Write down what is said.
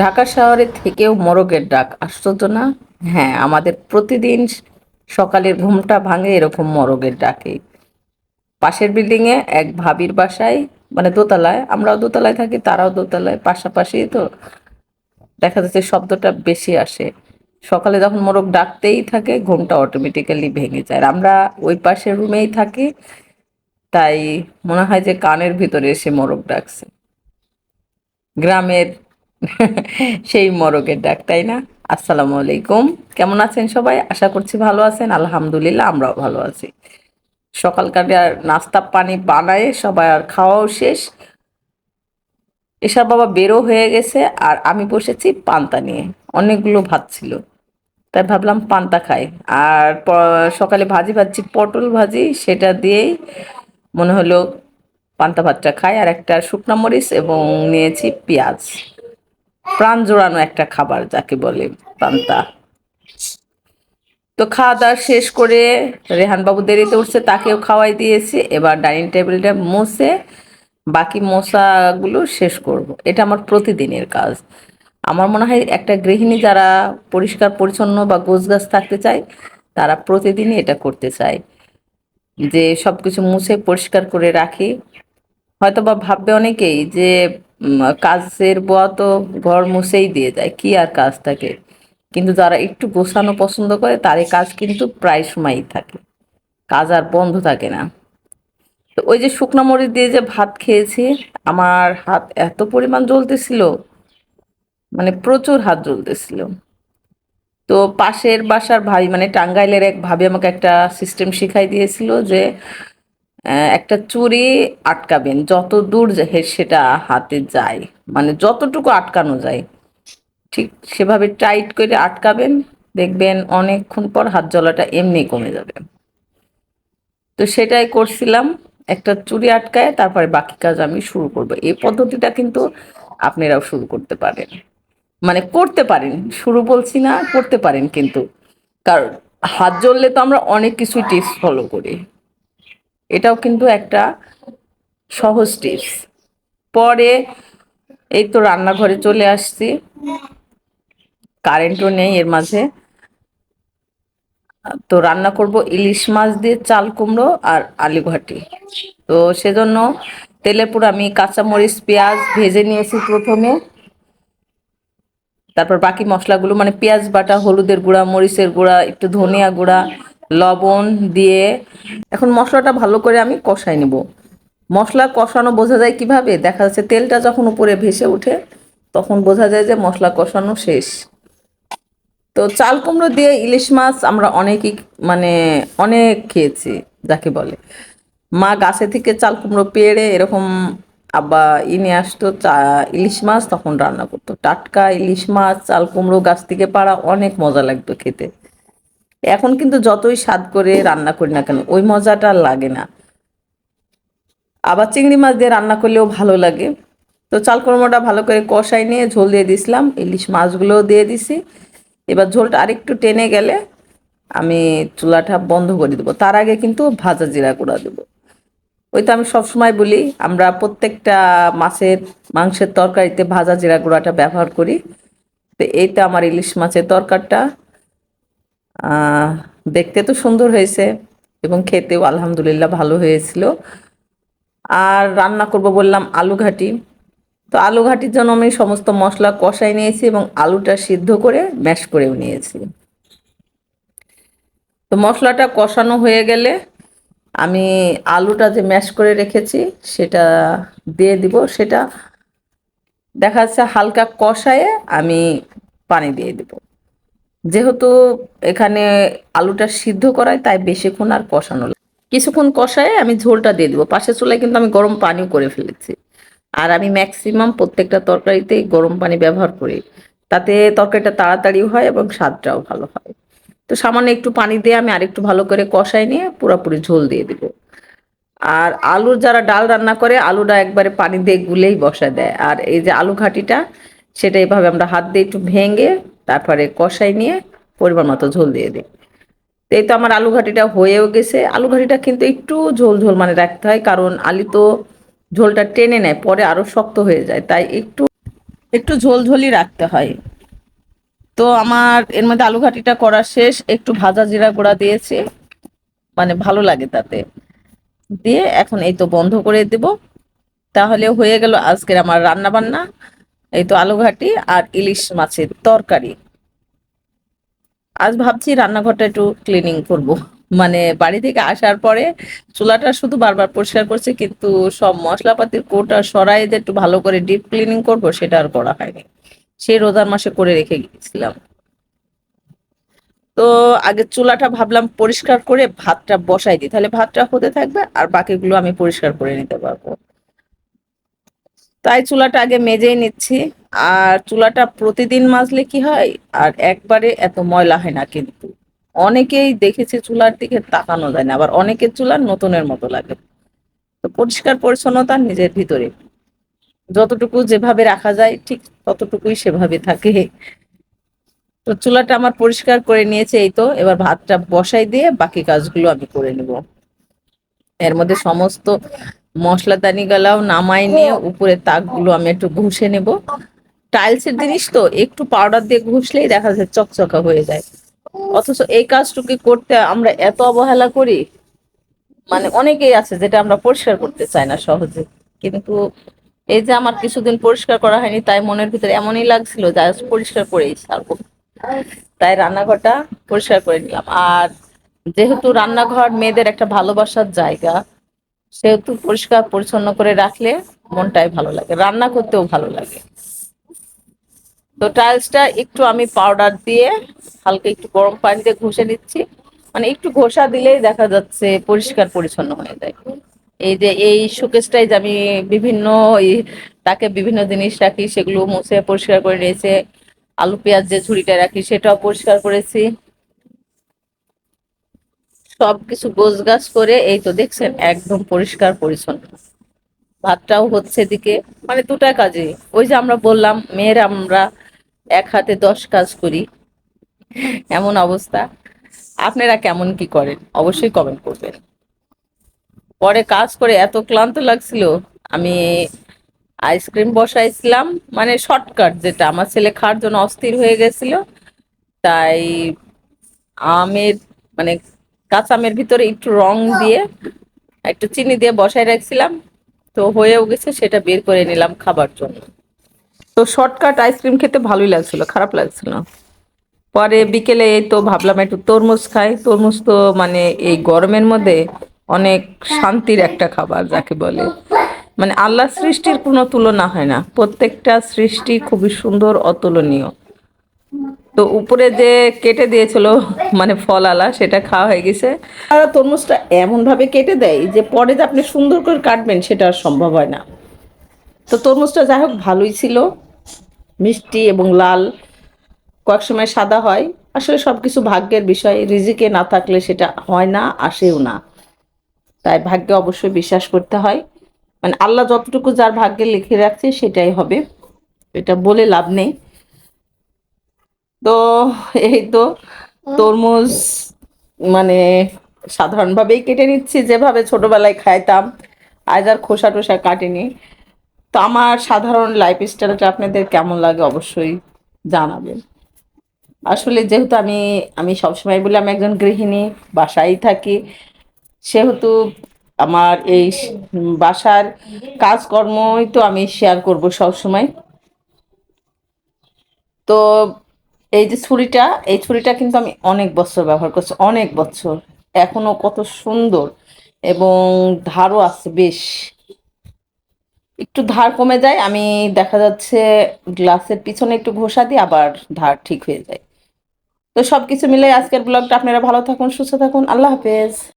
ঢাকা শহরে থেকেও মোরগের ডাক, আশ্চর্য না? হ্যাঁ আমাদের প্রতিদিন সকালের ঘুমটা ভাঙে এরকম মোরগের ডাকে। পাশের বিল্ডিংয়ে এক ভাবির বাসায় মানে দোতলায়, আমরাও দোতলায় থাকি, তারাও দোতলায়, পাশাপাশি তো দেখা যাচ্ছে শব্দটা বেশি আসে। সকালে যখন মোরগ ডাকতেই থাকে, ঘুমটা অটোমেটিক্যালি ভেঙে যায়। আমরা ওই পাশের রুমেই থাকি, তাই মনে হয় যে কানের ভিতরে এসে মোরগ ডাকছে। গ্রামের সেই মরগের ডাক, তাই না? আসসালামু আলাইকুম। কেমন আছেন সবাই? আশা করছি ভালো আছেন। আলহামদুলিল্লাহ, আমরাও ভালো আছি। সকালকার আর নাস্তা পানি বানায় সবাই আর খাওয়াও শেষ। এসব বাবা বেরো হয়ে গেছে আর আমি বসেছি পান্তা নিয়ে। অনেকগুলো ভাত ছিল। তাই ভাবলাম পান্তা খাই। আর সকালে ভাজি ভাজছি পটল ভাজি, সেটা দিয়েই মনে হলো পান্তা ভাতটা খাই। আর একটা শুকনো মরিচ এবং নিয়েছি পেঁয়াজ। প্রাণ জোড়ানো একটা খাবার যাকে বলে পান্তা। তো খাওয়া দাওয়া শেষ করে রেহান বাবু দেরিতে উঠছে, তাকেও খাওয়াই দিয়েছি। এবার ডাইনিং টেবিলটা মুছে বাকি মশাগুলো শেষ করব। এটা আমার প্রতিদিনের কাজ। আমার মনে হয় একটা গৃহিণী যারা পরিষ্কার, পরিচ্ছন্ন বা গোছগাছ থাকতে চায়, তারা প্রতিদিনই এটা করতে চায়। যে সব কিছু মুছে, পরিষ্কার করে রাখি। হয়তো বা ভাববে অনেকেই যে কাজের বুয়া তো ঘর মুছেই দিয়ে যায় কি আর কাজ থাকে কিন্তু যারা একটু গোছানো পছন্দ করে তারই কাজ কিন্তু প্রায় সময়ই থাকে, কাজ আর বন্ধ থাকে না। তো ওই যে শুকনো মরিচ দিয়ে যে ভাত খেয়েছি, আমার হাত এত পরিমাণ জ্বলতেছিল মানে প্রচুর হাত জ্বলতেছিল। তো পাশের বাসার ভাই মানে টাঙ্গাইলের এক ভাবি আমাকে একটা সিস্টেম শিখাই দিয়েছিল যে একটা চুরি আটকাবেন, যত দূর সেটা হাতে যায় মানে যতটুকু আটকানো যায়। ঠিক সেভাবে টাইট করে আটকাবেন, দেখবেন অনেকক্ষণ পর হাত জ্বলাটা এমনি কমে যাবে। তো সেটাই করছিলাম, একটা চুরি আটকায় তারপরে বাকি কাজ আমি শুরু করব। এই পদ্ধতিটা কিন্তু আপনারাও শুরু করতে পারেন। মানে করতে পারেন, শুরু বলছি না, করতে পারেন কিন্তু। কারণ হাত জ্বললে তো আমরা অনেক কিছুই টিপস ফলো করি। এটাও কিন্তু একটা সহজ টিপস পরে এই তো রান্নাঘরে চলে আসছি। কারেন্টও নেই এর মাঝে। তো রান্না করব ইলিশ মাছ দিয়ে চাল কুমড়ো আর আলু ঘাটি তো সেজন্য তেলের পুরো আমি কাঁচামরিচ, পেঁয়াজ ভেজে নিয়েছি প্রথমে। তারপর বাকি মশলাগুলো মানে পেঁয়াজ বাটা, হলুদের গুঁড়া, মরিচের গুঁড়া, একটু ধনিয়া গুঁড়া লবণ দিয়ে এখন মশলাটা ভালো করে আমি কষাই নেব। মশলা কষানো বোঝা যায় কীভাবে? দেখা যাচ্ছে তেলটা যখন উপরে ভেসে ওঠে, তখন বোঝা যায় যে মশলা কষানো শেষ। তো চাল কুমড়ো দিয়ে ইলিশ মাছ আমরা অনেকই মানে অনেক খেয়েছি, যাকে বলে। মা গাছে থেকে চাল কুমড়ো পেড়ে এরকম আবার ই নিয়ে আসতো, চা, ইলিশ মাছ তখন রান্না করতো। টাটকা ইলিশ মাছ, চাল কুমড়ো গাছ থেকে পাড়া অনেক মজা লাগতো খেতে। এখন কিন্তু যতই স্বাদ করে রান্না করি না কেন, ওই মজাটা আর লাগে না। আবার চিংড়ি মাছ দিয়ে রান্না করলেও ভালো লাগে। তো চাল কুমড়োটা ভালো করে কষাই নিয়ে ঝোল দিয়ে দিছিলাম, ইলিশ মাছগুলোও দিয়ে দিছি। এবার ঝোলটা আরেকটু টেনে গেলে আমি চুলাটা বন্ধ করে দেবো। তার আগে কিন্তু ভাজা জিরা গুঁড়া দেবো। ওই তো আমি সবসময় বলি, আমরা প্রত্যেকটা মাছের, মাংসের তরকারিতে ভাজা জিরা গুঁড়াটা ব্যবহার করি। তো এই তো আমার ইলিশ মাছের তরকারটা। দেখতে তো সুন্দর হয়েছে এবং খেতেও আলহামদুলিল্লাহ ভালো হয়েছিল। আর রান্না করব বললাম আলু ঘাটি। তো আলু ঘাটির জন্য আমি সমস্ত মশলা কষাই নিয়েছি এবং আলুটা সিদ্ধ করে ম্যাশ করেও নিয়েছি। তো মশলাটা কষানো হয়ে গেলে আমি আলুটা যে ম্যাশ করে রেখেছি সেটা দিয়ে দিব। সেটা দেখা যাচ্ছে হালকা কষায়ে আমি পানি দিয়ে দিব। যেহেতু এখানে আলুটা সিদ্ধ করায়, তাই বেশিক্ষণ আর কষানো কিছুক্ষণ কষায় আমি ঝোলটা দিয়ে দিব। পাশের চুলায় কিন্তু আমি গরম পানিও করে ফেলেছি। আর আমি ম্যাক্সিমাম প্রত্যেকটা তরকারিতেই গরম পানি ব্যবহার করি। তাতে তরকারিটা তাড়াতাড়ি হয় এবং স্বাদটাও ভালো হয়। তো সামান্য একটু পানি দিয়ে আমি আরেকটু ভালো করে কষাই নিয়ে পুরোপুরি ঝোল দিয়ে দিব। আর আলুর যারা ডাল রান্না করে, আলুটা একবারে পানি দিয়ে গুলেই বসায় দেয়। আর এই যে আলু ঘাটিটা, সেটা এইভাবে আমরা হাত দিয়ে একটু ভেঙে তারপরে কষাই নিয়ে পরিমাণ মতো ঝোল দিয়ে দিই। তো এই তো আমার আলু ঘাটিটা হয়েও গেছে। আলু ঘাটিটা কিন্তু একটু ঝোল ঝোল মানে রাখতে হয়, কারণ আলু তো ঝোলটা টেনে নেয়, পরে আরও শক্ত হয়ে যায়, তাই একটু একটু ঝোলঝোলি রাখতে হয়। তো আমার, এর মধ্যে আলু ঘাটিটা করা শেষ, একটু ভাজা জিরা গুঁড়া দিয়েছি মানে ভালো লাগে তাতে। দিয়ে এখন এই তো বন্ধ করে দেব। তাহলে হয়ে গেল আজকের আমার রান্না বান্না এই তো আলু ঘাটি আর ইলিশ মাছের তরকারি। আজ ভাবছি রান্নাঘরটা একটু ক্লিনিং করব। মানে বাড়ি থেকে আসার পরে চুলাটা শুধু বারবার পরিষ্কার করছি, কিন্তু সব মশলাপাতির কোটা সরাই যে একটু ভালো করে ডিপ ক্লিনিং করব সেটা আর করা হয়নি। সেই রোজার মাসে করে রেখে গিয়েছিলাম। তো আগে চুলাটা ভাবলাম পরিষ্কার করে ভাতটা বসাই দিই। তাহলে ভাতটা হতে থাকবে আর বাকিগুলো আমি পরিষ্কার করে নিতে পারব। তাই চুলাটা আগে মেজেই নিচ্ছি। আর চুলাটা প্রতিদিন মাজলে কি হয়? আর একবারে এত ময়লা হয় না কিন্তু। অনেকেই দেখেছি চুলার দিকে তাকানো যায় না। আবার অনেকের চুলা নতুনের মতো লাগে। তো পরিষ্কার পরিচ্ছন্নতা নিজের ভিতরে। যতটুকু যেভাবে রাখা যায়, ঠিক ততটুকুই সেভাবে থাকে। তো চুলাটা আমার পরিষ্কার করে নিয়েছে এই তো। এবার ভাতটা বসাই দিয়ে বাকি কাজগুলো আমি করে নেব। এর মধ্যে সমস্ত মশলাদানি গালাও নামাই নিয়ে উপরে তাকগুলো আমি একটু ঘষে নেব। টাইলসের জিনিস তো একটু পাউডার দিয়ে ঘষলেই দেখা যায় চকচকা হয়ে যায়। অথচ এই কাজটুকু করতে আমরা এত অবহেলা করি মানে অনেকেই আছে যেটা আমরা পরিষ্কার করতে চাই না সহজে। কিন্তু এই যে আমার কিছুদিন পরিষ্কার করা হয়নি তাই মনের ভিতরে এমনই লাগছিল যে পরিষ্কার করেই ছাড়বো। তাই রান্নাঘরটা পরিষ্কার করে নিলাম। আর যেহেতু রান্নাঘর মেয়েদের একটা ভালোবাসার জায়গা সেহেতু পরিষ্কার, পরিচ্ছন্ন করে রাখলে মনটাই ভালো লাগে। রান্না করতেও ভালো লাগে। তো টাইলসটা একটু আমি পাউডার দিয়ে হালকা একটু গরম পানি দিয়ে ঘষে নিচ্ছি। মানে একটু ঘষা দিলেই দেখা যাচ্ছে পরিষ্কার, পরিচ্ছন্ন হয়ে যায়। এই যে এই শোকেসটাই যে আমি বিভিন্ন তাকে বিভিন্ন জিনিস রাখি, সেগুলো মুছে পরিষ্কার করে নিয়েছে। আলু, পেঁয়াজ যে ঝুড়িটা রাখি, সেটাও পরিষ্কার করেছি। সবকিছু গোছ গাছ করে, এই তো দেখছেন, একদম পরিষ্কার পরিচ্ছন্ন। ভাতটাও হচ্ছে এদিকে মানে দুটা কাজে ওই যে আমরা বললাম, মেয়ের আমরা এক হাতে দশ কাজ করি। এমন অবস্থা। আপনারা কেমন কি করেন, অবশ্যই কমেন্ট করবেন। পরে কাজ করে এত ক্লান্ত লাগছিল, আমি আইসক্রিম বসাইছিলাম মানে শর্টকাট যেটা। আমার ছেলে খাওয়ার জন্য অস্থির হয়ে গেছিল, তাই আমের মানে কাঁচা আমের ভিতরে একটু রং দিয়ে একটু চিনি দিয়ে বসাই রাখছিলাম। তো হয়েও গেছে, সেটা বের করে নিলাম খাবার জন্য। তো শর্টকাট আইসক্রিম খেতে ভালোই লাগছিল, খারাপ লাগছিল পরে বিকেলে এই তো ভাবলাম একটু তরমুজ খাই। তরমুজ তো মানে এই গরমের মধ্যে অনেক শান্তির একটা খাবার যাকে বলে। মানে আল্লাহ সৃষ্টির কোনো তুলনা হয় না। প্রত্যেকটা সৃষ্টি খুবই সুন্দর, অতুলনীয়। তো উপরে যে কেটে দিয়েছিল মানে ফল আলা সেটা খাওয়া হয়ে গেছে। আর তরমুজটা এমন ভাবে কেটে দেয় যে পরে যে আপনি সুন্দর করে কাটবেন, সেটা আর সম্ভব হয় না। তো তরমুজটা যাই হোক, ভালোই ছিল। মিষ্টি এবং লাল, কয়েক সময় সাদা হয়। আসলে সব কিছু ভাগ্যের বিষয়, রিজিকে না থাকলে সেটা হয় না, আসেও না। তাই ভাগ্যে অবশ্যই বিশ্বাস করতে হয়। মানে আল্লাহ যতটুকু যার ভাগ্যে লিখে রাখছে, সেটাই হবে। এটা বলে লাভ নেই। তো এই তো তরমুজ মানে সাধারণভাবেই কেটে নিচ্ছি যেভাবে ছোটবেলায় খাইতাম। আজ আর খোসা টোসা কাটেনি। তো আমার সাধারণ লাইফ স্টাইলটা আপনাদের কেমন লাগে অবশ্যই জানাবেন। আসলে যেহেতু আমি আমি সবসময় বলি আমি একজন গৃহিণী বাসায় থাকি। সেহেতু আমার এই বাসার কাজকর্মই তো আমি শেয়ার করব সব সময় তো এই যে ছুরিটা, এই ছুরিটা কিন্তু আমি অনেক বছর ব্যবহার করছি, অনেক বছর। এখনও কত সুন্দর এবং ধারও আছে বেশ। একটু ধার কমে যায়, আমি দেখা যাচ্ছে গ্লাসের পিছনে একটু ঘষা দিই, আবার ধার ঠিক হয়ে যায়। তো সব কিছু মিলে আজকের ব্লগটা, আপনারা ভালো থাকুন, সুস্থ থাকুন, আল্লাহ হাফেজ।